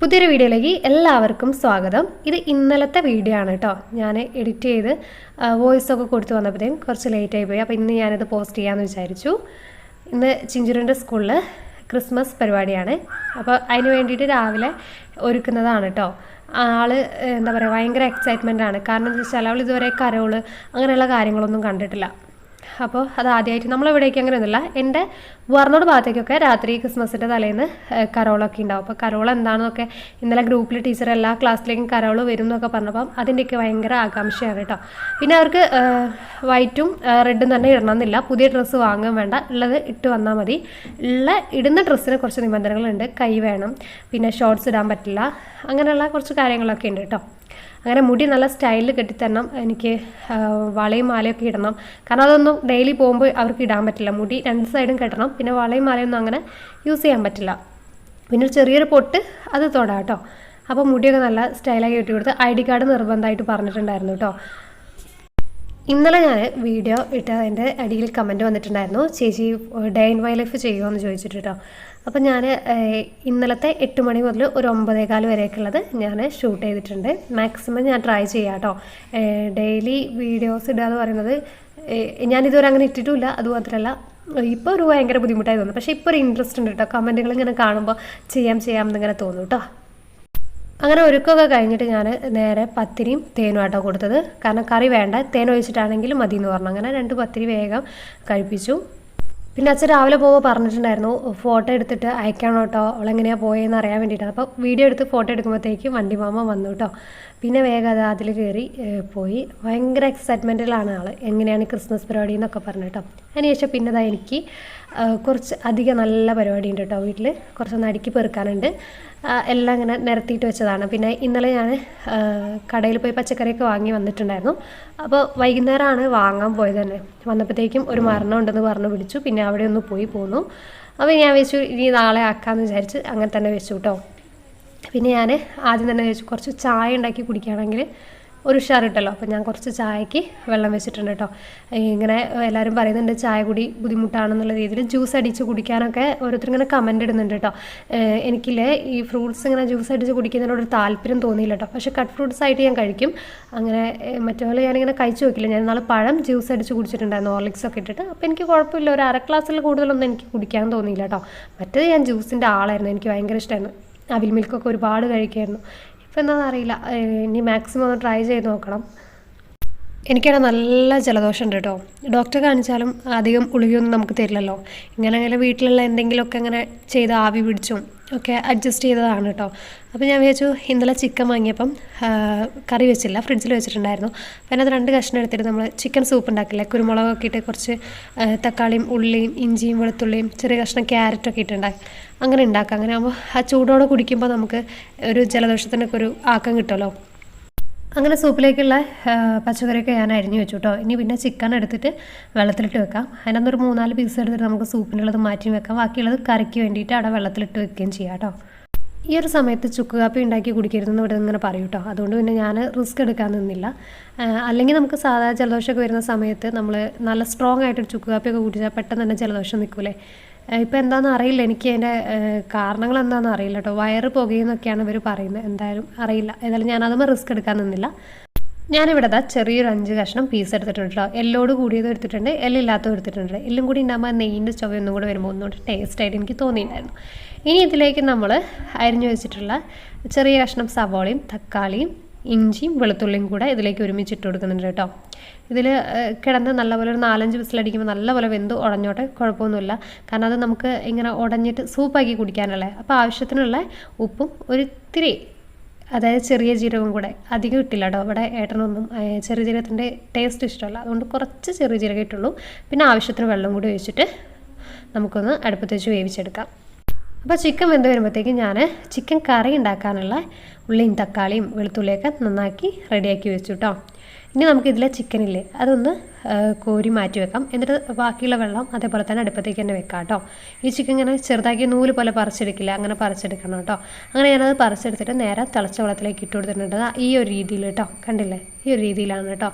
പുതിയൊരു വീഡിയോയിലേക്ക് എല്ലാവർക്കും സ്വാഗതം. ഇത് ഇന്നലത്തെ വീഡിയോ ആണ് കേട്ടോ. ഞാൻ എഡിറ്റ് ചെയ്ത് വോയിസ് ഒക്കെ കൊടുത്തു വന്നപ്പോഴത്തേക്കും കുറച്ച് ലേറ്റ് ആയി പോയി. അപ്പോൾ ഇന്ന് ഞാനിത് പോസ്റ്റ് ചെയ്യാമെന്ന് വിചാരിച്ചു. ഇന്ന് ചിഞ്ചുരന്റെ സ്കൂളിൽ ക്രിസ്മസ് പരിപാടിയാണ്. അപ്പോൾ അതിന് വേണ്ടിയിട്ട് രാവിലെ ഒരുക്കുന്നതാണ് കേട്ടോ. ആൾ എന്താ പറയുക ഭയങ്കര എക്സൈറ്റ്മെന്റ് ആണ്. കാരണം എന്താ വെച്ചാൽ അവൾ ഇതുവരെ കരോൾ അങ്ങനെയുള്ള കാര്യങ്ങളൊന്നും കണ്ടിട്ടില്ല. അപ്പോൾ അത് ആദ്യമായിട്ട് നമ്മളിവിടേക്ക് അങ്ങനെയൊന്നുമില്ല എന്റെ വർണോട് ഭാഗത്തേക്കൊക്കെ രാത്രി ക്രിസ്മസിന്റെ തലേന്ന് കരോളൊക്കെ ഉണ്ടാവും. അപ്പോൾ കരോൾ എന്താണെന്നൊക്കെ ഇന്നലെ ഗ്രൂപ്പിൽ ടീച്ചർ എല്ലാ ക്ലാസ്സിലേക്കും കരോൾ വരും എന്നൊക്കെ പറഞ്ഞപ്പം അതിന്റെയൊക്കെ ഭയങ്കര ആകാംക്ഷയാണ് കേട്ടോ. പിന്നെ അവർക്ക് വൈറ്റും റെഡും തന്നെ ഇടണമെന്നില്ല പുതിയ ഡ്രസ്സ് വാങ്ങാൻ വേണ്ട. ഉള്ളത് ഇട്ട് വന്നാൽ മതി. ഉള്ള ഇടുന്ന ഡ്രസ്സിന് കുറച്ച് നിബന്ധനകളുണ്ട്. കൈ വേണം. പിന്നെ ഷോർട്സ് ഇടാൻ പറ്റില്ല. അങ്ങനെയുള്ള കുറച്ച് കാര്യങ്ങളൊക്കെ ഉണ്ട് കേട്ടോ. അങ്ങനെ മുടി നല്ല സ്റ്റൈലിൽ കെട്ടിത്തരണം. എനിക്ക് വളയും മാലയൊക്കെ ഇടണം. കാരണം അതൊന്നും ഡെയിലി പോകുമ്പോൾ അവർക്ക് ഇടാൻ പറ്റില്ല. മുടി രണ്ട് സൈഡും കെട്ടണം. പിന്നെ വളയും മാലയൊന്നും അങ്ങനെ യൂസ് ചെയ്യാൻ പറ്റില്ല. പിന്നെ ചെറിയൊരു പൊട്ട് അത് തൊടാം കേട്ടോ അപ്പോൾ മുടിയൊക്കെ നല്ല സ്റ്റൈലായി കെട്ടി കൊടുത്ത് ഐ ഡി കാർഡ് നിർബന്ധമായിട്ട് പറഞ്ഞിട്ടുണ്ടായിരുന്നു കേട്ടോ ഇന്നലെ ഞാൻ വീഡിയോ ഇട്ടതിന്റെ അടിയിൽ കമന്റ് വന്നിട്ടുണ്ടായിരുന്നു. ചേച്ചി ഡേ ഇൻ മൈ ലൈഫ് ചെയ്യുമോ എന്ന് ചോദിച്ചിട്ട് കേട്ടോ അപ്പം ഞാൻ ഇന്നലത്തെ എട്ട് മണി മുതൽ ഒരു ഒമ്പതേകാൽ വരെയൊക്കെയുള്ളത് ഞാൻ ഷൂട്ട് ചെയ്തിട്ടുണ്ട്. മാക്സിമം ഞാൻ ട്രൈ ചെയ്യാം കേട്ടോ ഡെയിലി വീഡിയോസ് ഇടുക എന്ന് പറയുന്നത് ഞാനിതുവരെ അങ്ങനെ ഇട്ടിട്ടുമില്ല. അതുമാത്രമല്ല ഇപ്പോൾ ഒരു ഭയങ്കര ബുദ്ധിമുട്ടായി തോന്നുന്നു. പക്ഷേ ഇപ്പോൾ ഒരു ഇൻട്രസ്റ്റ് ഉണ്ട് കേട്ടോ കമന്റുകൾ ഇങ്ങനെ കാണുമ്പോൾ ചെയ്യാം ചെയ്യാം എന്നിങ്ങനെ തോന്നും കേട്ടോ അങ്ങനെ ഒരുക്കമൊക്കെ കഴിഞ്ഞിട്ട് ഞാൻ നേരെ പത്തിരിയും തേനും ആട്ടോ കൊടുത്തത്. കാരണം കറി വേണ്ട തേൻ ഒഴിച്ചിട്ടാണെങ്കിലും മതി എന്ന് പറഞ്ഞു. അങ്ങനെ രണ്ട് പത്തിരി വേഗം കഴിപ്പിച്ചു. പിന്നെ അച്ഛൻ രാവിലെ പോകുമ്പോൾ പറഞ്ഞിട്ടുണ്ടായിരുന്നു ഫോട്ടോ എടുത്തിട്ട് അയക്കണം കേട്ടോ അവളെങ്ങനെയാണ് പോയതെന്ന് അറിയാൻ വേണ്ടിയിട്ടാണ് അപ്പോൾ വീഡിയോ എടുത്ത് ഫോട്ടോ എടുക്കുമ്പോഴത്തേക്കും വണ്ടി മാമ വന്നു കേട്ടോ പിന്നെ വേഗം അത് അതിൽ കയറി പോയി. ഭയങ്കര എക്സൈറ്റ്മെന്റിലാണ് ആൾ എങ്ങനെയാണ് ക്രിസ്മസ് പരിപാടി എന്നൊക്കെ പറഞ്ഞു കേട്ടോ അതിനുശേഷം പിന്നെ അതാ എനിക്ക് കുറച്ച് അധികം നല്ല പരിപാടി ഉണ്ട് കേട്ടോ വീട്ടിൽ കുറച്ചൊന്ന് അടുക്കി പെറുക്കാനുണ്ട്. എല്ലാം അങ്ങനെ നിരത്തിയിട്ട് വെച്ചതാണ്. പിന്നെ ഇന്നലെ ഞാൻ കടയിൽ പോയി പച്ചക്കറിയൊക്കെ വാങ്ങി വന്നിട്ടുണ്ടായിരുന്നു. അപ്പോൾ വൈകുന്നേരമാണ് വാങ്ങാൻ പോയത് തന്നെ. വന്നപ്പോഴത്തേക്കും ഒരു മരണം ഉണ്ടെന്ന് പറഞ്ഞ് വിളിച്ചു. പിന്നെ അവിടെ ഒന്ന് പോയി പോന്നു. അപ്പോൾ ഞാൻ വെച്ചു ഇനി നാളെ ആക്കാമെന്ന് വിചാരിച്ച് അങ്ങനെ തന്നെ വെച്ചു കേട്ടോ പിന്നെ ഞാൻ ആദ്യം തന്നെ വെച്ചു കുറച്ച് ചായ ഉണ്ടാക്കി കുടിക്കുകയാണെങ്കിൽ ഒരു ഉഷാർ കിട്ടല്ലോ അപ്പോൾ ഞാൻ കുറച്ച് ചായക്ക് വെള്ളം വെച്ചിട്ടുണ്ട് കേട്ടോ ഇങ്ങനെ എല്ലാവരും പറയുന്നുണ്ട് ചായ കുടി ബുദ്ധിമുട്ടാണെന്നുള്ള രീതിയിൽ ജ്യൂസ് അടിച്ച് കുടിക്കാനൊക്കെ ഓരോരുത്തർ ഇങ്ങനെ കമന്റ് ഇടുന്നുണ്ട് കേട്ടോ എനിക്കില്ലേ ഈ ഫ്രൂട്ട്സ് ഇങ്ങനെ ജ്യൂസ് അടിച്ച് കുടിക്കുന്നതിനോട് ഒരു താല്പര്യം തോന്നിയില്ല കേട്ടോ പക്ഷേ കട്ട് ഫ്രൂട്ട്സ് ആയിട്ട് ഞാൻ കഴിക്കും. അങ്ങനെ മറ്റേ പോലെ ഞാനിങ്ങനെ കഴിച്ചു നോക്കില്ല. ഞാൻ നാളെ പഴം ജ്യൂസ് അടിച്ച് കുടിച്ചിട്ടുണ്ടായിരുന്നു ഹോർലിക്സ് ഒക്കെ ഇട്ടിട്ട്. അപ്പോൾ എനിക്ക് കുഴപ്പമില്ല. ഒരു അര ഗ്ലാസ്സിൽ കൂടുതലൊന്നും എനിക്ക് കുടിക്കാൻ തോന്നിയില്ല കേട്ടോ മറ്റേത് ഞാൻ ജ്യൂസിന്റെ ആളായിരുന്നു. എനിക്ക് ഭയങ്കര ഇഷ്ടമായിരുന്നു അവിൽ മിൽക്കൊക്കെ ഒരുപാട് കഴിക്കുമായിരുന്നു. ഇപ്പം എന്താണെന്ന് അറിയില്ല. ഇനി മാക്സിമം ഒന്ന് ട്രൈ ചെയ്ത് നോക്കണം. എനിക്കവിടെ നല്ല ജലദോഷം ഉണ്ട് കേട്ടോ. ഡോക്ടറെ കാണിച്ചാലും അധികം ഗുളികയൊന്നും നമുക്ക് തരില്ലല്ലോ. ഇങ്ങനെ അങ്ങനെ വീട്ടിലുള്ള എന്തെങ്കിലുമൊക്കെ അങ്ങനെ ചെയ്ത് ആവി പിടിച്ചും ഒക്കെ അഡ്ജസ്റ്റ് ചെയ്തതാണ് കേട്ടോ. അപ്പോൾ ഞാൻ വിചാരിച്ചു ഇന്നലെ ചിക്കൻ വാങ്ങിയപ്പം കറി വെച്ചില്ല ഫ്രിഡ്ജിൽ വെച്ചിട്ടുണ്ടായിരുന്നു. അപ്പോൾ അതിനകത്ത് രണ്ട് കഷ്ണം എടുത്തിട്ട് നമ്മൾ ചിക്കൻ സൂപ്പ് ഉണ്ടാക്കില്ലേ? കുരുമുളകൊക്കെ ഇട്ട് കുറച്ച് തക്കാളിയും ഉള്ളിയും ഇഞ്ചിയും വെളുത്തുള്ളിയും ചെറിയ കഷ്ണം ക്യാരറ്റൊക്കെ ഇട്ടുണ്ടാക്കി അങ്ങനെ ഉണ്ടാക്കാം. അങ്ങനെ ആകുമ്പോൾ ആ ചൂടോടെ കുടിക്കുമ്പോൾ നമുക്ക് ഒരു ജലദോഷത്തിനൊക്കെ ഒരു ആക്കം കിട്ടുമല്ലോ. അങ്ങനെ സൂപ്പിലേക്കുള്ള പച്ചക്കറിയൊക്കെ ഞാൻ അരിഞ്ഞു വെച്ചു കേട്ടോ ഇനി പിന്നെ ചിക്കൻ എടുത്തിട്ട് വെള്ളത്തിലിട്ട് വെക്കാം. അതിനകത്ത് ഒരു മൂന്നാൽ പീസ് എടുത്തിട്ട് നമുക്ക് സൂപ്പിനുള്ളത് മാറ്റി വെക്കാം. ബാക്കിയുള്ളത് കറിക്ക് വേണ്ടിയിട്ട് അവിടെ വെള്ളത്തിലിട്ട് വെക്കുകയും ചെയ്യാം കേട്ടോ ഈ ഒരു സമയത്ത് ചുക്ക് കാപ്പി ഉണ്ടാക്കി കുടിക്കരുതെന്ന് ഇവിടെ ഇങ്ങനെ പറയും കേട്ടോ അതുകൊണ്ട് പിന്നെ ഞാൻ റിസ്ക് എടുക്കാൻ നിന്നില്ല. അല്ലെങ്കിൽ നമുക്ക് സാധാരണ ജലദോഷമൊക്കെ വരുന്ന സമയത്ത് നമ്മൾ നല്ല സ്ട്രോങ് ആയിട്ട് ചുക്ക് കാപ്പിയൊക്കെ കുടിച്ചാൽ പെട്ടെന്ന് തന്നെ ജലദോഷം നിൽക്കൂലേ ഇപ്പം എന്താണെന്ന് അറിയില്ല. എനിക്ക് അതിന്റെ കാരണങ്ങൾ എന്താണെന്ന് അറിയില്ല കേട്ടോ വയറ് പുകയെന്നൊക്കെയാണ് ഇവർ പറയുന്നത് എന്തായാലും അറിയില്ല. ഏതായാലും ഞാനതൊന്നും റിസ്ക് എടുക്കാൻ നിന്നില്ല. ഞാനിവിടെ ദാ ചെറിയൊരു അഞ്ച് കഷ്ണം പീസ് എടുത്തിട്ടുണ്ട് കേട്ടോ എല്ലോട് കൂടിയത് എടുത്തിട്ടുണ്ട്. എല്ലില്ലാത്തതും എടുത്തിട്ടുണ്ട്. എല്ലും കൂടി ഉണ്ടാകുമ്പോൾ നെയ്യിന്റെ ചുവ ഒന്നും കൂടെ വരുമ്പോൾ ഒന്നുകൂടി ടേസ്റ്റായിട്ട് എനിക്ക് തോന്നിയിട്ടുണ്ടായിരുന്നു ഇനി ഇതിലേക്ക് നമ്മൾ അരിഞ്ഞു വെച്ചിട്ടുള്ള ചെറിയ കഷ്ണം സവോളയും തക്കാളിയും ഇഞ്ചിയും വെളുത്തുള്ളിയും കൂടെ ഇതിലേക്ക് ഒരുമിച്ച് ഇട്ട് കൊടുക്കുന്നുണ്ട് കേട്ടോ. ഇതിൽ കിടന്ന് നല്ലപോലെ ഒരു നാലഞ്ച് വിസിലടിക്കുമ്പോൾ നല്ലപോലെ വെന്ത് ഉടഞ്ഞോട്ടെ കുഴപ്പമൊന്നുമില്ല. കാരണം അത് നമുക്ക് ഇങ്ങനെ ഉടഞ്ഞിട്ട് സൂപ്പാക്കി കുടിക്കാനല്ലേ. അപ്പോൾ ആവശ്യത്തിനുള്ള ഉപ്പും ഒരിത്തിരി അതായത് ചെറിയ ജീരകവും കൂടെ അധികം ഇട്ടില്ല കേട്ടോ. അവിടെ ഏട്ടനൊന്നും ചെറിയ ജീരകത്തിന്റെ ടേസ്റ്റ് ഇഷ്ടമല്ല. അതുകൊണ്ട് കുറച്ച് ചെറിയ ജീരകം ഇട്ടുള്ളൂ. പിന്നെ ആവശ്യത്തിന് വെള്ളം കൂടി ഒഴിച്ചിട്ട് നമുക്കൊന്ന് അടുപ്പത്ത് വെച്ച് വേവിച്ചെടുക്കാം. അപ്പോൾ ചിക്കൻ വെന്ത് വരുമ്പോഴത്തേക്കും ഞാൻ ചിക്കൻ കറി ഉണ്ടാക്കാനുള്ള ഉള്ളിയും തക്കാളിയും വെളുത്തുള്ളിയൊക്കെ നന്നാക്കി റെഡിയാക്കി വെച്ചു കേട്ടോ ഇനി നമുക്കിതിലെ ചിക്കനില്ലേ അതൊന്ന് കോരി മാറ്റി വെക്കാം. എന്നിട്ട് ബാക്കിയുള്ള വെള്ളം അതേപോലെ തന്നെ അടുപ്പത്തേക്ക് തന്നെ വെക്കാം കേട്ടോ. ഈ ചിക്കൻ ഇങ്ങനെ ചെറുതാക്കി നൂൽ പോലെ പറിച്ചെടുക്കില്ല. അങ്ങനെ പറിച്ചെടുക്കണം കേട്ടോ. അങ്ങനെ ഞാനത് പറിച്ചെടുത്തിട്ട് നേരെ തിളച്ച വെള്ളത്തിലേക്ക് ഇട്ട് കൊടുത്തിട്ടുണ്ട്. ഈ ഒരു രീതിയിൽ കേട്ടോ. കണ്ടില്ലേ? ഈ ഒരു രീതിയിലാണ് കേട്ടോ.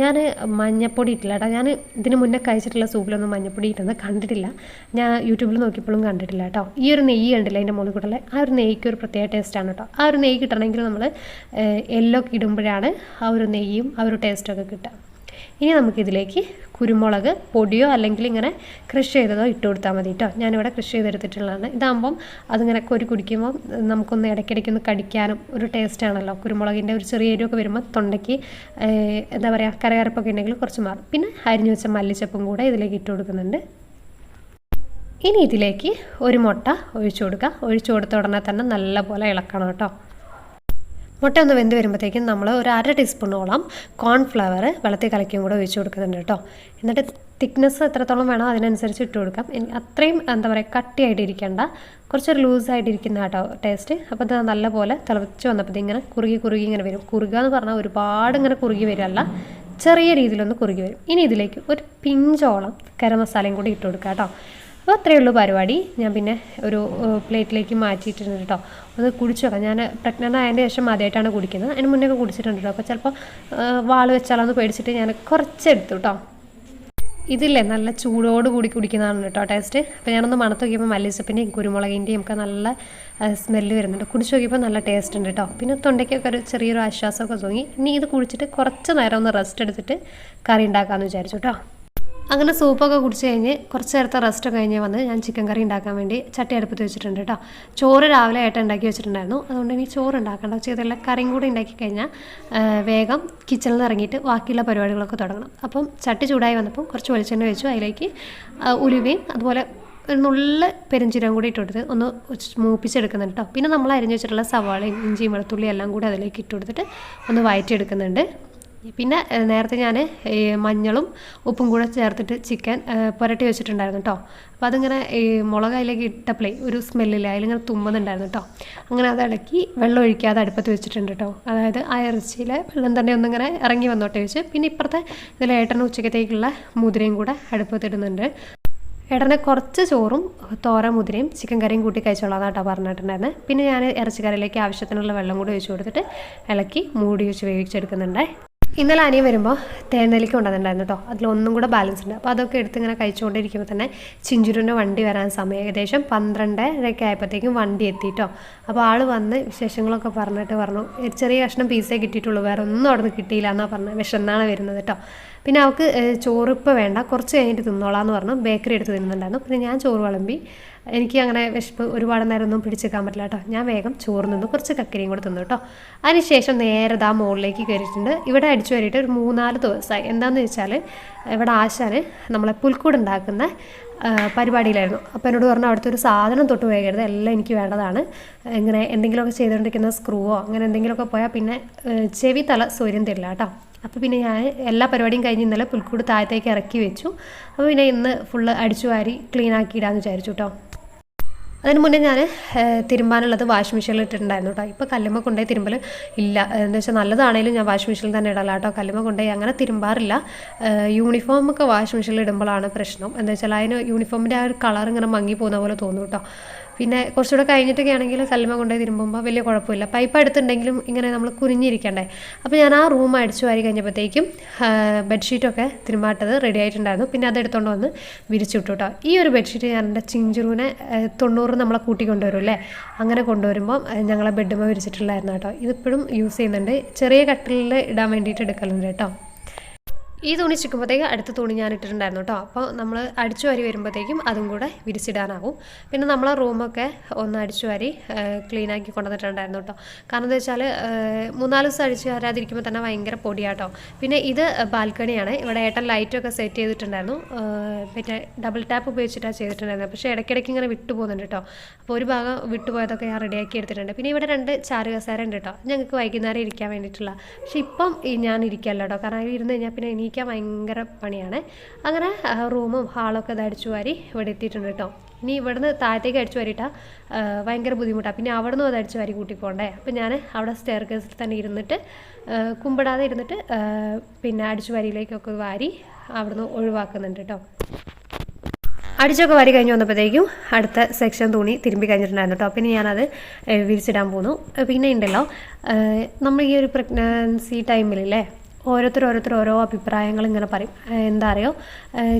ഞാൻ മഞ്ഞപ്പൊടി ഇട്ടില്ല കേട്ടോ. ഞാൻ ഇതിന് മുന്നേ കഴിച്ചിട്ടുള്ള സൂപ്പിലൊന്നും മഞ്ഞപ്പൊടി ഇട്ടെന്ന് കണ്ടിട്ടില്ല. ഞാൻ യൂട്യൂബിൽ നോക്കിയപ്പോഴും കണ്ടിട്ടില്ല കേട്ടോ. ഈ ഒരു നെയ്യ് കണ്ടില്ല അതിന്റെ മുകളിൽ കൂടെ ആ ഒരു നെയ്ക്ക് ഒരു പ്രത്യേക ടേസ്റ്റാണ് കേട്ടോ. ആ ഒരു നെയ്യ് കിട്ടണമെങ്കിൽ നമ്മൾ എല്ലോ ഇടുമ്പോഴാണ് ആ ഒരു നെയ്യും ആ ഒരു ടേസ്റ്റൊക്കെ കിട്ടുക. ഇനി നമുക്കിതിലേക്ക് കുരുമുളക് പൊടിയോ അല്ലെങ്കിൽ ഇങ്ങനെ കൃഷി ചെയ്തതോ ഇട്ട് കൊടുത്താൽ മതി കേട്ടോ ഞാനിവിടെ കൃഷി ചെയ്തെടുത്തിട്ടുള്ളതാണ്. ഇതാകുമ്പം അതിങ്ങനെ കൊരി കുടിക്കുമ്പോൾ നമുക്കൊന്ന് ഇടയ്ക്കിടയ്ക്ക് ഒന്ന് കടിക്കാനും ഒരു ടേസ്റ്റ് ആണല്ലോ. കുരുമുളകിന്റെ ഒരു ചെറിയ എരിവൊക്കെ വരുമ്പോൾ തൊണ്ടയ്ക്ക് എന്താ പറയുക കരകരപ്പൊക്കെ ഉണ്ടെങ്കിൽ കുറച്ച് മാറും. പിന്നെ അരിഞ്ഞു വെച്ച മല്ലിച്ചപ്പും കൂടെ ഇതിലേക്ക് ഇട്ട് കൊടുക്കുന്നുണ്ട്. ഇനി ഇതിലേക്ക് ഒരു മുട്ട ഒഴിച്ചു കൊടുക്കുക ഒഴിച്ചു കൊടുത്ത ഉടനെ തന്നെ നല്ലപോലെ ഇളക്കണം കേട്ടോ മുട്ട ഒന്ന് വെന്ത് വരുമ്പോഴത്തേക്കും നമ്മൾ ഒരു അര ടീസ്പൂണോളം കോൺഫ്ലവർ വെള്ളത്തിൽ കലക്കിയും കൂടെ ഒഴിച്ച് കൊടുക്കുന്നുണ്ട് കേട്ടോ. എന്നിട്ട് തിക്നെസ് എത്രത്തോളം വേണോ അതിനനുസരിച്ച് ഇട്ട് കൊടുക്കാം. അത്രയും എന്താ പറയുക കട്ടിയായിട്ട് ഇരിക്കേണ്ട. കുറച്ചൊരു ലൂസായിട്ടിരിക്കുന്ന കേട്ടോ ടേസ്റ്റ് അപ്പോൾ ഇത് നല്ലപോലെ തിളച്ച് വന്നപ്പോൾ ഇങ്ങനെ കുറുകി കുറുകി ഇങ്ങനെ വരും. കുറുക എന്ന് പറഞ്ഞാൽ ഒരുപാട് ഇങ്ങനെ കുറുകി വരുമല്ല ചെറിയ രീതിയിലൊന്ന് കുറുകി വരും. ഇനി ഇതിലേക്ക് ഒരു പിഞ്ചോളം ഗരം മസാലയും കൂടി ഇട്ട് കൊടുക്കാം കേട്ടോ. അപ്പോൾ അത്രയേ ഉള്ളൂ പരിപാടി. ഞാൻ പിന്നെ ഒരു പ്ലേറ്റിലേക്ക് മാറ്റിയിട്ടുണ്ട് കേട്ടോ അത് കുടിച്ചു ഞാൻ പ്രഗ്നന്റ് ആയതിന്റെ ശേഷം ആദ്യമായിട്ടാണ് കുടിക്കുന്നത്. അതിന് മുന്നേ ഒക്കെ കുടിച്ചിട്ടുണ്ട് കേട്ടോ അപ്പോൾ ചിലപ്പോൾ വാൾ വെച്ചാലൊന്ന് പേടിച്ചിട്ട് ഞാൻ കുറച്ചെടുത്തു കേട്ടോ ഇതില്ലേ നല്ല ചൂടോട് കൂടി കുടിക്കുന്നതാണ് കേട്ടോ ടേസ്റ്റ്. അപ്പോൾ ഞാനൊന്ന് മണത്ത് നോക്കിയപ്പോൾ മല്ലിച്ചപ്പിന്റെയും കുരുമുളകിന്റെയും ഒക്കെ നല്ല സ്മെല്ല് വരുന്നുണ്ട്. കുടിച്ച് നോക്കിയപ്പോൾ നല്ല ടേസ്റ്റ് ഉണ്ട് കേട്ടോ പിന്നെ തൊണ്ടയ്ക്കൊക്കെ ഒരു ചെറിയൊരു ആശ്വാസമൊക്കെ തോന്നി. ഇനി ഇത് കുടിച്ചിട്ട് കുറച്ച് നേരം ഒന്ന് റെസ്റ്റ് എടുത്തിട്ട് കറി ഉണ്ടാക്കാമെന്ന് വിചാരിച്ചു കേട്ടോ അങ്ങനെ സൂപ്പൊക്കെ കുടിച്ച് കഴിഞ്ഞ് കുറച്ച് നേരത്തെ റെസ്റ്റ് കഴിഞ്ഞ് വന്ന് ഞാൻ ചിക്കൻ കറി ഉണ്ടാക്കാൻ വേണ്ടി ചട്ടി അടുപ്പത്ത് വെച്ചിട്ടുണ്ട് കേട്ടോ ചോറ് രാവിലെ ആയിട്ട് ഉണ്ടാക്കി വെച്ചിട്ടുണ്ടായിരുന്നു. അതുകൊണ്ട് ഇനി ചോറ് ഉണ്ടാക്കേണ്ട. ചെയ്തല്ല കറിയും കൂടി ഉണ്ടാക്കി കഴിഞ്ഞാൽ വേഗം കിച്ചണിൽ ഇറങ്ങിയിട്ട് ബാക്കിയുള്ള പരിപാടികളൊക്കെ തുടങ്ങണം. അപ്പം ചട്ടി ചൂടായി വന്നപ്പോൾ കുറച്ച് വെളിച്ചെണ്ണ വെച്ചു അതിലേക്ക് ഉലുവയും അതുപോലെ ഒരു നുള്ള പെരിഞ്ചീരം കൂടി ഇട്ടുകൊടുത്ത് ഒന്ന് മൂപ്പിച്ചെടുക്കുന്നുണ്ട് കേട്ടോ പിന്നെ നമ്മൾ അരിഞ്ഞു വെച്ചിട്ടുള്ള സവാളയും ഇഞ്ചിയും വെളുത്തുള്ളിയും എല്ലാം കൂടി അതിലേക്ക് ഇട്ടുകൊടുത്തിട്ട് ഒന്ന് വഴറ്റിയെടുക്കുന്നുണ്ട് പിന്നെ നേരത്തെ ഞാൻ മഞ്ഞളും ഉപ്പും കൂടെ ചേർത്തിട്ട് ചിക്കൻ പുരട്ടി വെച്ചിട്ടുണ്ടായിരുന്നു കേട്ടോ അപ്പോൾ അതിങ്ങനെ ഈ മുളക് അതിലേക്ക് ഇട്ടപ്പോഴേ ഒരു സ്മെല്ലില്ല അതിലിങ്ങനെ തുമ്മുന്നുണ്ടായിരുന്നു കേട്ടോ അങ്ങനെ അത് വെള്ളം ഒഴിക്കാതെ അടുപ്പത്ത് വെച്ചിട്ടുണ്ട് കേട്ടോ അതായത് ആ ഇറച്ചിയിലെ വെള്ളം തന്നെ ഒന്നിങ്ങനെ ഇറങ്ങി വന്നോട്ടെ വെച്ച് പിന്നെ ഇപ്പുറത്തെ ഇതിൽ ഏട്ടന് ഉച്ചക്കത്തേക്കുള്ള മുതിരയും കൂടെ അടുപ്പത്തിടുന്നുണ്ട് ഏട്ടനെ കുറച്ച് ചോറും തോര മുതിരയും ചിക്കൻ കറിയും കൂട്ടി കഴിച്ചോളാം കേട്ടോ പറഞ്ഞിട്ടുണ്ടായിരുന്നത് പിന്നെ ഞാൻ ഇറച്ചിക്കറിയിലേക്ക് ആവശ്യത്തിനുള്ള വെള്ളം കൂടി ഒഴിച്ച് കൊടുത്തിട്ട് ഇളക്കി മൂടി വെച്ച് വേവിച്ചെടുക്കുന്നുണ്ടേ. ഇന്നലെ അനിയൻ വരുമ്പോൾ തേനെല്ലിക്ക കൊണ്ടുവന്നിട്ടുണ്ടായിരുന്നു കേട്ടോ. അതിലൊന്നും കൂടെ ബാലൻസ് ഉണ്ട്. അപ്പോൾ അതൊക്കെ എടുത്ത് ഇങ്ങനെ കഴിച്ചുകൊണ്ടിരിക്കുമ്പോൾ തന്നെ ചിഞ്ചുരുവിന്റെ വണ്ടി വരാൻ സമയം ഏകദേശം പന്ത്രണ്ടരയൊക്കെ ആയപ്പോഴത്തേക്കും വണ്ടി എത്തിയിട്ടോ അപ്പോൾ ആൾ വന്ന് വിശേഷങ്ങളൊക്കെ പറഞ്ഞിട്ട് പറഞ്ഞു ചെറിയ കഷ്ണം പീസേ കിട്ടിയിട്ടുള്ളൂ വേറെ ഒന്നും അവിടെ നിന്ന് കിട്ടിയില്ല എന്നാണ് പറഞ്ഞത് വിഷമെന്നാണ് വരുന്നത് കേട്ടോ പിന്നെ അവൾക്ക് ചോറിപ്പോൾ വേണ്ട കുറച്ച് കഴിഞ്ഞിട്ട് തിന്നോളാം എന്ന് പറഞ്ഞു. ബേക്കറി എടുത്ത് തിന്നുന്നുണ്ടായിരുന്നു. പിന്നെ ഞാൻ ചോറ് വിളമ്പി എനിക്ക് അങ്ങനെ വിശപ്പ് ഒരുപാട് നേരം ഒന്നും പിടിച്ചേക്കാൻ പറ്റില്ല കേട്ടോ. ഞാൻ വേഗം ചോറ് നിന്ന് കുറച്ച് കക്കരിയും കൂടെ തിന്നു കേട്ടോ. അതിനുശേഷം നേരെ ആ മുകളിലേക്ക് കയറിയിട്ടുണ്ട്. ഇവിടെ അടിച്ചു കയറിയിട്ട് ഒരു മൂന്നാൽ ദിവസമായി. എന്താണെന്ന് വെച്ചാൽ ഇവിടെ ആശാന് നമ്മളെ പുൽക്കൂട് ഉണ്ടാക്കുന്ന പരിപാടിയിലായിരുന്നു. അപ്പോൾ എന്നോട് പറഞ്ഞു അവിടുത്തെ ഒരു സാധനം തൊട്ട് പോയരുത്. എല്ലാം എനിക്ക് വേണ്ടതാണ്. ഇങ്ങനെ എന്തെങ്കിലുമൊക്കെ ചെയ്തുകൊണ്ടിരിക്കുന്ന സ്ക്രൂവോ അങ്ങനെ എന്തെങ്കിലുമൊക്കെ പോയാൽ പിന്നെ ചെവി തല സൂര്യൻ തരില്ല കേട്ടോ. അപ്പോൾ പിന്നെ ഞാൻ എല്ലാ പരിപാടിയും കഴിഞ്ഞ് ഇന്നലെ പുൽക്കൂട് താഴത്തേക്ക് ഇറക്കി വെച്ചു. അപ്പോൾ പിന്നെ ഇന്ന് ഫുള്ള് അടിച്ചു വാരി ക്ലീൻ ആക്കി ഇടാമെന്ന് വിചാരിച്ചു കേട്ടോ. അതിന് മുന്നേ ഞാൻ തിരുമ്പാനുള്ളത് വാഷിംഗ് മെഷീനിൽ ഇട്ടിട്ടുണ്ടായിരുന്നു കേട്ടോ ഇപ്പോൾ കല്ലുമ്മ കൊണ്ടുപോയി തിരുമ്പൽ ഇല്ല. എന്താ വെച്ചാൽ നല്ലതാണേലും ഞാൻ വാഷിംഗ് മെഷീനിൽ തന്നെ ഇടല കേട്ടോ കല്ലുമ്മ കൊണ്ടുപോയി അങ്ങനെ തിരുമ്പാറില്ല. യൂണിഫോം ഒക്കെ വാഷിംഗ് മെഷീനിൽ ഇടുമ്പോഴാണ് പ്രശ്നം. എന്താ വെച്ചാൽ അതിന് യൂണിഫോമിന്റെ ആ ഒരു കളർ ഇങ്ങനെ മങ്ങി പോകുന്ന പോലെ തോന്നും കേട്ടോ പിന്നെ കുറച്ചുകൂടെ കഴിഞ്ഞിട്ടൊക്കെ ആണെങ്കിൽ കല്ലുമ കൊണ്ടുപോയി തിരുമ്പുമ്പോൾ വലിയ കുഴപ്പമില്ല. പൈപ്പ് എടുത്തിട്ടുണ്ടെങ്കിലും ഇങ്ങനെ നമ്മൾ കുനിഞ്ഞിരിക്കണ്ടേ. അപ്പോൾ ഞാൻ ആ റൂം അടിച്ചു വാരി കഴിഞ്ഞപ്പോഴത്തേക്കും ബെഡ്ഷീറ്റൊക്കെ തിരുമാട്ടത് റെഡി ആയിട്ടുണ്ടായിരുന്നു. പിന്നെ അത് എടുത്തുകൊണ്ട് വന്ന് വിരിച്ചു വിട്ടു കേട്ടോ ഈ ഒരു ബെഡ്ഷീറ്റ് ഞാൻ എന്റെ ചിഞ്ചുറുവിനെ ഏഹ്, തൊണ്ണൂറ് നമ്മളെ കൂട്ടി കൊണ്ടുവരും അല്ലേ? അങ്ങനെ കൊണ്ടുവരുമ്പോൾ ഞങ്ങളെ ബെഡ്മ വിരിച്ചിട്ടുള്ളായിരുന്നു കേട്ടോ ഇതിപ്പോഴും യൂസ് ചെയ്യുന്നുണ്ട്. ചെറിയ കട്ടിലിൽ ഇടാൻ വേണ്ടിയിട്ട് എടുക്കലുണ്ട് കേട്ടോ ഈ തുണി ചിക്കുമ്പോഴത്തേക്ക് അടുത്ത തുണി ഞാൻ ഇട്ടിട്ടുണ്ടായിരുന്നു കേട്ടോ. അപ്പോൾ നമ്മൾ അടിച്ചു വാരി വരുമ്പോഴത്തേക്കും അതും കൂടെ വിരിച്ചിടാനാവും പിന്നെ നമ്മളെ റൂമൊക്കെ ഒന്ന് അടിച്ചു വാരി ക്ലീൻ ആക്കി കൊണ്ടുവന്നിട്ടുണ്ടായിരുന്നു കേട്ടോ. കാരണം എന്താ വെച്ചാൽ മൂന്നാൽ ദിവസം അടിച്ചു വരാതിരിക്കുമ്പോൾ തന്നെ ഭയങ്കര പൊടിയാട്ടോ പിന്നെ ഇത് ബാൽക്കണിയാണ്. ഇവിടെ ഏട്ടൻ ലൈറ്റൊക്കെ സെറ്റ് ചെയ്തിട്ടുണ്ടായിരുന്നു. പിന്നെ ഡബിൾ ടാപ്പ് ഉപയോഗിച്ചിട്ടാണ് ചെയ്തിട്ടുണ്ടായിരുന്നത്. പക്ഷേ ഇടയ്ക്കിടയ്ക്ക് ഇങ്ങനെ വിട്ടുപോകുന്നുണ്ട് കേട്ടോ. അപ്പോൾ ഒരു ഭാഗം വിട്ടുപോയതൊക്കെ ഞാൻ റെഡിയാക്കി എടുത്തിട്ടുണ്ട്. പിന്നെ ഇവിടെ രണ്ട് ചാറ് കസേര ഉണ്ട് കേട്ടോ. ഞങ്ങൾക്ക് വൈകുന്നേരം ഇരിക്കാൻ വേണ്ടിയിട്ടുള്ള. പക്ഷേ ഇപ്പം ഞാൻ ഇരിക്കല്ല കേട്ടോ. കാരണം ഇരുന്ന് കഴിഞ്ഞാൽ പിന്നെ എണീക്കാൻ ഭയങ്കര പണിയാണ്. അങ്ങനെ റൂമും ഹാളൊക്കെ ഇത് അടിച്ചു വാരി ഇവിടെ എത്തിയിട്ടുണ്ട് കേട്ടോ ഇനി ഇവിടുന്ന് താഴത്തേക്ക് അടിച്ചു വാരിയിട്ടാൽ ഭയങ്കര ബുദ്ധിമുട്ടാണ് പിന്നെ അവിടെ നിന്നും അത് അടിച്ചു വാരി കൂട്ടിപ്പോണ്ടേ അപ്പം ഞാൻ അവിടെ സ്റ്റെയർ കേസിൽ തന്നെ ഇരുന്നിട്ട് കുമ്പിടാതെ ഇരുന്നിട്ട് പിന്നെ അടിച്ചു വാരിയിലേക്കൊക്കെ വാരി അവിടുന്ന് ഒഴിവാക്കുന്നുണ്ട് കേട്ടോ അടിച്ചൊക്കെ വാരി കഴിഞ്ഞ് വന്നപ്പോഴത്തേക്കും അടുത്ത സെക്ഷൻ തുണി തിരുമ്പി കഴിഞ്ഞിട്ടുണ്ടായിരുന്നു കേട്ടോ പിന്നെ ഞാനത് വിരിച്ചിടാൻ പോന്നു. പിന്നെ ഉണ്ടല്ലോ നമ്മൾ ഈ ഒരു പ്രഗ്നൻസി ടൈമിലല്ലേ ഓരോരുത്തർ ഓരോരുത്തർ ഓരോ അഭിപ്രായങ്ങൾ ഇങ്ങനെ പറയും. എന്താ അറിയോ?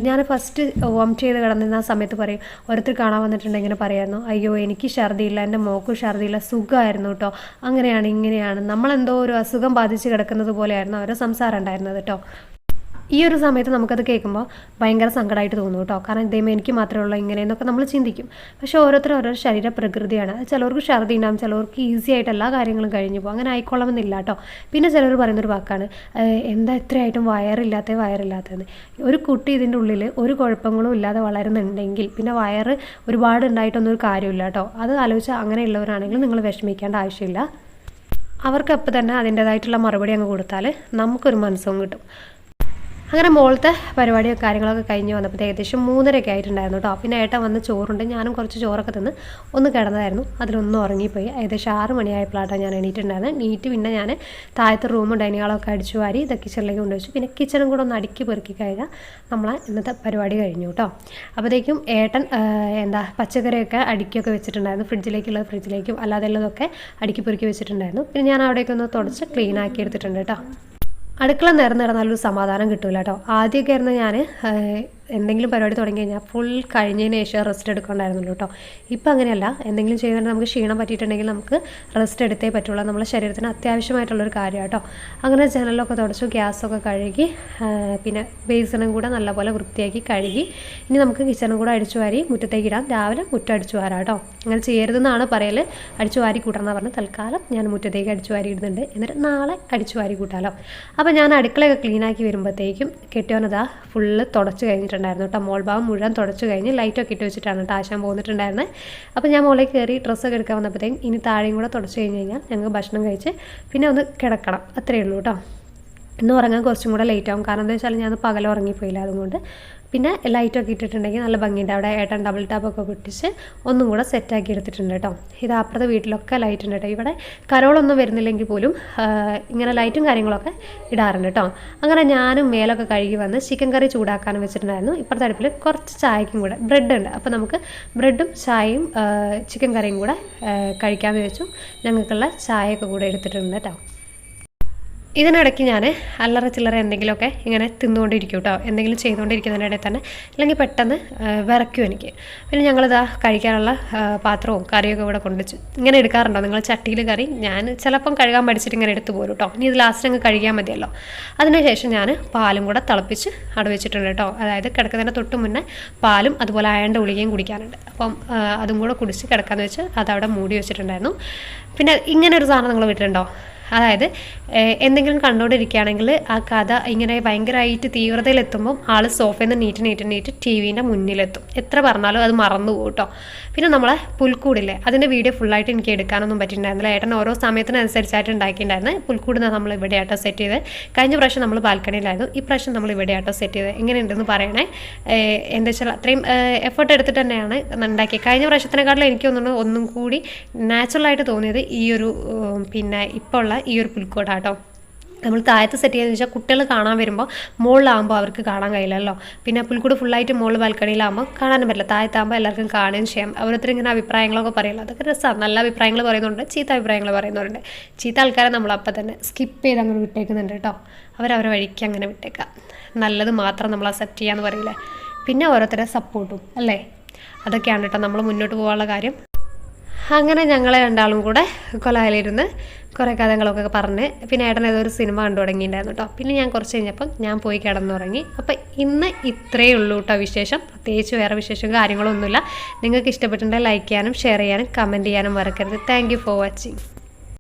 ഞാൻ ഫസ്റ്റ് വോം ചെയ്ത് കിടന്നിരുന്ന സമയത്ത് പറയും ഓരോരുത്തർ കാണാൻ വന്നിട്ടുണ്ടെങ്കിൽ ഇങ്ങനെ പറയായിരുന്നു. അയ്യോ എനിക്ക് ഛർദിയില്ല എന്റെ മോക്കും ഛർദിയില്ല സുഖമായിരുന്നു കേട്ടോ അങ്ങനെയാണ് ഇങ്ങനെയാണ്. നമ്മളെന്തോ ഒരു അസുഖം ബാധിച്ച് കിടക്കുന്നത് പോലെയായിരുന്നു അവരുടെ സംസാരം ഉണ്ടായിരുന്നത് കേട്ടോ ഈ ഒരു സമയത്ത് നമുക്കത് കേൾക്കുമ്പോൾ ഭയങ്കര സങ്കടമായിട്ട് തോന്നും കേട്ടോ. കാരണം ദൈവം എനിക്ക് മാത്രമേ ഉള്ളൂ ഇങ്ങനെയെന്നൊക്കെ നമ്മൾ ചിന്തിക്കും. പക്ഷേ ഓരോരുത്തർ ഓരോ ശരീര പ്രകൃതിയാണ് അത് ചിലവർക്ക് ഛർദി ഉണ്ടാവും ചിലവർക്ക് ഈസി ആയിട്ട് എല്ലാ കാര്യങ്ങളും കഴിഞ്ഞു പോകും. അങ്ങനെ ആയിക്കൊള്ളണമെന്നില്ല കേട്ടോ. പിന്നെ ചിലർ പറയുന്നൊരു വാക്കാണ് "ഏഹ്, എന്താ ഇത്രയായിട്ടും വയറില്ലാത്ത വയറില്ലാത്തതെന്ന്. ഒരു കുട്ടി ഇതിന്റെ ഉള്ളിൽ ഒരു കുഴപ്പങ്ങളും ഇല്ലാതെ വളരുന്നുണ്ടെങ്കിൽ പിന്നെ വയറ് ഒരുപാട് ഉണ്ടായിട്ടൊന്നും ഒരു കാര്യമില്ല കേട്ടോ. അത് ആലോചിച്ചാൽ അങ്ങനെയുള്ളവരാണെങ്കിൽ നിങ്ങൾ വിഷമിക്കേണ്ട ആവശ്യമില്ല. അവർക്ക് അപ്പോൾ തന്നെ അതിന്റേതായിട്ടുള്ള മറുപടി അങ്ങ് കൊടുത്താൽ നമുക്കൊരു മനസ്സും കിട്ടും. അങ്ങനെ മോളത്തെ പരിപാടിയും കാര്യങ്ങളൊക്കെ കഴിഞ്ഞ് വന്നപ്പോൾ ഏകദേശം മൂന്നരയൊക്കെ ആയിട്ടുണ്ടായിരുന്നു കേട്ടോ. പിന്നെ ഏട്ടൻ വന്ന് ചോറുണ്ട്. ഞാനും കുറച്ച് ചോറൊക്കെ തിന്ന് ഒന്ന് കിടന്നതായിരുന്നു. അതിലൊന്നും ഉറങ്ങിപ്പോയി. ഏകദേശം ആറ് മണിയായപ്പോഴാണ് ഞാൻ എണീറ്റുണ്ടായിരുന്നത് നീറ്റ് പിന്നെ ഞാൻ താഴത്തെ റൂമും ഡൈനിങ് ഹാളൊക്കെ അടിച്ചു വാരി ഇത് കിച്ചണിലേക്ക് കൊണ്ടുവച്ചു പിന്നെ കിച്ചണും കൂടെ ഒന്ന് അടുക്കി പെറുക്കി കഴിഞ്ഞാൽ നമ്മളെ ഇന്നത്തെ പരിപാടി കഴിഞ്ഞു കേട്ടോ. അപ്പോഴത്തേക്കും ഏട്ടൻ എന്താ പച്ചക്കറിയൊക്കെ അടുക്കിയൊക്കെ വെച്ചിട്ടുണ്ടായിരുന്നു. ഫ്രിഡ്ജിലേക്കുള്ളത് ഫ്രിഡ്ജിലേക്കും അല്ലാതെ ഉള്ളതൊക്കെ അടുക്കി പെറുക്കി വെച്ചിട്ടുണ്ടായിരുന്നു. പിന്നെ ഞാൻ അവിടെയൊക്കെ ഒന്ന് തുടച്ച് ക്ലീൻ ആക്കി എടുത്തിട്ടുണ്ട് കേട്ടോ. അടുക്കള നിറഞ്ഞ് നല്ലൊരു സമാധാനം കിട്ടൂല കേട്ടോ ആദ്യമൊക്കെ ആയിരുന്നു ഞാൻ എന്തെങ്കിലും പരിപാടി തുടങ്ങി കഴിഞ്ഞാൽ ഫുൾ കഴിഞ്ഞതിന് ശേഷം റെസ്റ്റ് എടുക്കണ്ടായിരുന്നുള്ളൂ കേട്ടോ ഇപ്പം അങ്ങനെയല്ല. എന്തെങ്കിലും ചെയ്തുകൊണ്ട് നമുക്ക് ക്ഷീണം പറ്റിയിട്ടുണ്ടെങ്കിൽ നമുക്ക് റെസ്റ്റ് എടുത്തേ പറ്റുള്ളൂ. നമ്മുടെ ശരീരത്തിന് അത്യാവശ്യമായിട്ടുള്ളൊരു കാര്യമാണ് കേട്ടോ അങ്ങനെ ജനലൊക്കെ തുടച്ചു ഗ്യാസൊക്കെ കഴുകി പിന്നെ ബേസിനും കൂടെ നല്ലപോലെ വൃത്തിയാക്കി കഴുകി. ഇനി നമുക്ക് കിച്ചണും കൂടെ അടിച്ചു വാരി മുറ്റത്തേക്ക് ഇടാം. രാവിലെ മുറ്റം അടിച്ചു വാരാം കേട്ടോ അങ്ങനെ ചെയ്യരുതെന്നാണ് പറയൽ അടിച്ചു വാരി കൂട്ടണം പറഞ്ഞ് തൽക്കാലം ഞാൻ മുറ്റത്തേക്ക് അടിച്ചു വാരി ഇടുന്നുണ്ട് എന്നിട്ട് നാളെ അടിച്ചു വാരി കൂട്ടാലോ. അപ്പോൾ ഞാൻ അടുക്കളയൊക്കെ ക്ലീനാക്കി വരുമ്പോഴത്തേക്കും കെട്ടിയോനതാ ഫുള്ള് തുടച്ച് കഴിഞ്ഞിട്ടുണ്ടായിരുന്നു കേട്ടോ. മോൾ ഭാഗം മുഴുവൻ തുടച്ചു കഴിഞ്ഞ് ലൈറ്റൊക്കെ ഇട്ട് വെച്ചിട്ടാണ് കേട്ടോ ആശാൻ പോന്നിട്ടുണ്ടായിരുന്നത് അപ്പോൾ ഞാൻ മോളെ കയറി ഡ്രസ്സൊക്കെ എടുക്കാൻ വന്നപ്പോഴത്തേക്കും ഇനി താഴെയും കൂടെ തുടച്ചു കഴിഞ്ഞ് കഴിഞ്ഞാൽ ഞങ്ങൾക്ക് ഭക്ഷണം കഴിച്ച് പിന്നെ ഒന്ന് കിടക്കണം. അത്രയേ ഉള്ളൂ കേട്ടോ. ഇന്ന് ഉറങ്ങാൻ കുറച്ചും കൂടെ ലേറ്റ് ആവും. കാരണം എന്താ വെച്ചാൽ ഞാൻ പകൽ ഉറങ്ങിപ്പോയില്ല അതുകൊണ്ട് പിന്നെ ലൈറ്റൊക്കെ ഇട്ടിട്ടുണ്ടെങ്കിൽ നല്ല ഭംഗിയുണ്ട്. അവിടെ ഏട്ടൻ ഡബിൾ ടാപ്പൊക്കെ പൊട്ടിച്ച് ഒന്നും കൂടെ സെറ്റാക്കി എടുത്തിട്ടുണ്ട് കേട്ടോ. ഇത് അപ്പുറത്തെ വീട്ടിലൊക്കെ ലൈറ്റ് ഉണ്ട് കേട്ടോ. ഇവിടെ കരോളൊന്നും വരുന്നില്ലെങ്കിൽ പോലും ഇങ്ങനെ ലൈറ്റും കാര്യങ്ങളൊക്കെ ഇടാറുണ്ട് കേട്ടോ. അങ്ങനെ ഞാനും മേലൊക്കെ കഴുകി വന്ന് ചിക്കൻ കറി ചൂടാക്കാനും വെച്ചിട്ടുണ്ടായിരുന്നു. ഇപ്പുറത്തെ അടുപ്പിൽ കുറച്ച് ചായക്കും കൂടെ ബ്രെഡ് ഉണ്ട്. അപ്പോൾ നമുക്ക് ബ്രെഡും ചായയും ചിക്കൻ കറിയും കൂടെ കഴിക്കാമെന്ന് വെച്ചു. ഞങ്ങൾക്കുള്ള ചായയൊക്കെ കൂടെ എടുത്തിട്ടുണ്ട് കേട്ടോ. ഇതിനിടയ്ക്ക് ഞാൻ അല്ലറ ചില്ലറ എന്തെങ്കിലുമൊക്കെ ഇങ്ങനെ തിന്നുകൊണ്ടിരിക്കും കേട്ടോ എന്തെങ്കിലും ചെയ്തുകൊണ്ടിരിക്കുന്നതിനിടയിൽ തന്നെ അല്ലെങ്കിൽ പെട്ടെന്ന് വിറയ്ക്കും എനിക്ക്. പിന്നെ ഞങ്ങളിതാ കഴിക്കാനുള്ള പാത്രവും കറിയൊക്കെ ഇവിടെ കൊണ്ട് ഇങ്ങനെ എടുക്കാറുണ്ടോ? നിങ്ങൾ ചട്ടിയിൽ കറി ഞാൻ ചിലപ്പം കഴുകാൻ പഠിച്ചിട്ട് ഇങ്ങനെ എടുത്തു പോരും കേട്ടോ ഇനി ഇത് ലാസ്റ്റ് അങ്ങ് കഴുകിയാൽ മതിയല്ലോ. അതിനുശേഷം ഞാൻ പാലും കൂടെ തിളപ്പിച്ച് അവിടെ വെച്ചിട്ടുണ്ട് കേട്ടോ അതായത് കിടക്കുന്നതിന്റെ തൊട്ട് മുന്നേ പാലും അതുപോലെ അയണ്ട ഗുളികയും കുടിക്കാനുണ്ട്. അപ്പം അതും കൂടെ കുടിച്ച് കിടക്കാമെന്ന് വെച്ച് അതവിടെ മൂടി വെച്ചിട്ടുണ്ടായിരുന്നു. പിന്നെ ഇങ്ങനെ ഒരു സാധനം നിങ്ങൾ വീട്ടിലുണ്ടോ? അതായത് എന്തെങ്കിലും കണ്ടുകൊണ്ടിരിക്കുകയാണെങ്കിൽ ആ കഥ ഇങ്ങനെ ഭയങ്കരമായിട്ട് തീവ്രതയിലെത്തുമ്പം ആൾ സോഫയിൽ നിന്ന് നീറ്റ് നീറ്റ് നീറ്റ് ടി വിന്റെ മുന്നിലെത്തും. എത്ര പറഞ്ഞാലും അത് മറന്നു പോകും കേട്ടോ പിന്നെ നമ്മളെ പുൽക്കൂടില്ലേ? അതിന്റെ വീഡിയോ ഫുള്ളായിട്ട് എനിക്ക് എടുക്കാനൊന്നും പറ്റിയിട്ടുണ്ടായിരുന്നില്ല ഏട്ടൻ ഓരോ സമയത്തിനനുസരിച്ചായിട്ട് ഉണ്ടാക്കിയിട്ടുണ്ടായിരുന്നു. പുൽക്കൂട് നമ്മൾ ഇവിടെ ആട്ടോ സെറ്റ് ചെയ്ത്. കഴിഞ്ഞ പ്രാവശ്യം നമ്മൾ ബാൽക്കണിയിലായിരുന്നു. ഈ പ്രാവശ്യം നമ്മൾ ഇവിടെ ആട്ടോ സെറ്റ് ചെയ്ത്. എങ്ങനെയുണ്ടെന്ന് പറയണേ. എന്താ വെച്ചാൽ അത്രയും എഫേർട്ട് എടുത്തിട്ട് തന്നെയാണ് ഉണ്ടാക്കിയത് കഴിഞ്ഞ പ്രാവശ്യത്തിനെക്കാട്ടിലും എനിക്ക് തോന്നുന്നു ഒന്നും കൂടി നാച്ചുറലായിട്ട് തോന്നിയത് ഈ ഒരു പിന്നെ ഇപ്പോൾ ഉള്ള ഈ ഒരു പുൽക്കോടാട്ടോ നമ്മൾ താഴത്ത് സെറ്റ് ചെയ്തെന്ന് വെച്ചാൽ കുട്ടികൾ കാണാൻ വരുമ്പോൾ മുകളിലാകുമ്പോൾ അവർക്ക് കാണാൻ കഴിയില്ലല്ലോ. പിന്നെ പുൽക്കൂട് ഫുള്ളായിട്ട് മുകളിൽ ബാൽക്കണിയിലാകുമ്പോൾ കാണാനും പറ്റില്ല. താഴത്താകുമ്പോൾ എല്ലാവർക്കും കാണുകയും ചെയ്യാം. ഓരോരുത്തരും ഇങ്ങനെ അഭിപ്രായങ്ങളൊക്കെ പറയുമല്ലോ അതൊക്കെ രസമാണ് നല്ല അഭിപ്രായങ്ങൾ പറയുന്നുണ്ട്. ചീത്ത അഭിപ്രായങ്ങൾ പറയുന്നുണ്ട് ചീത്ത ആൾക്കാരെ നമ്മൾ അപ്പം തന്നെ സ്കിപ്പ് ചെയ്ത് അങ്ങനെ വിട്ടേക്കുന്നുണ്ട് കേട്ടോ. അവരവരെ വഴിക്ക് അങ്ങനെ വിട്ടേക്കാം. നല്ലത് മാത്രം നമ്മൾ അക്സെപ്റ്റ് ചെയ്യാന്ന് പറയില്ലേ പിന്നെ ഓരോരുത്തരെ സപ്പോർട്ടും അല്ലേ? അതൊക്കെയാണ് കേട്ടോ നമ്മൾ മുന്നോട്ട് പോകാനുള്ള കാര്യം. അങ്ങനെ ഞങ്ങളെ രണ്ടാളും കൂടെ കൊലായിലിരുന്ന് കുറേ കഥകളൊക്കെ പറഞ്ഞ് പിന്നെ ഏട്ടൻ ഏതോ ഒരു സിനിമ കണ്ടു തുടങ്ങിയിട്ടുണ്ടായിരുന്നു കേട്ടോ. പിന്നെ ഞാൻ കുറച്ച് കഴിഞ്ഞപ്പം ഞാൻ പോയി കിടന്നുറങ്ങി. അപ്പം ഇന്ന് ഇത്രയേ ഉള്ളൂ കേട്ടോ വിശേഷം. പ്രത്യേകിച്ച് വേറെ വിശേഷം കാര്യങ്ങളൊന്നുമില്ല. നിങ്ങൾക്ക് ഇഷ്ടപ്പെട്ടിട്ടുണ്ടെങ്കിൽ ലൈക്ക് ചെയ്യാനും ഷെയർ ചെയ്യാനും ചെയ്യാനും മറക്കരുത്. Thank for watching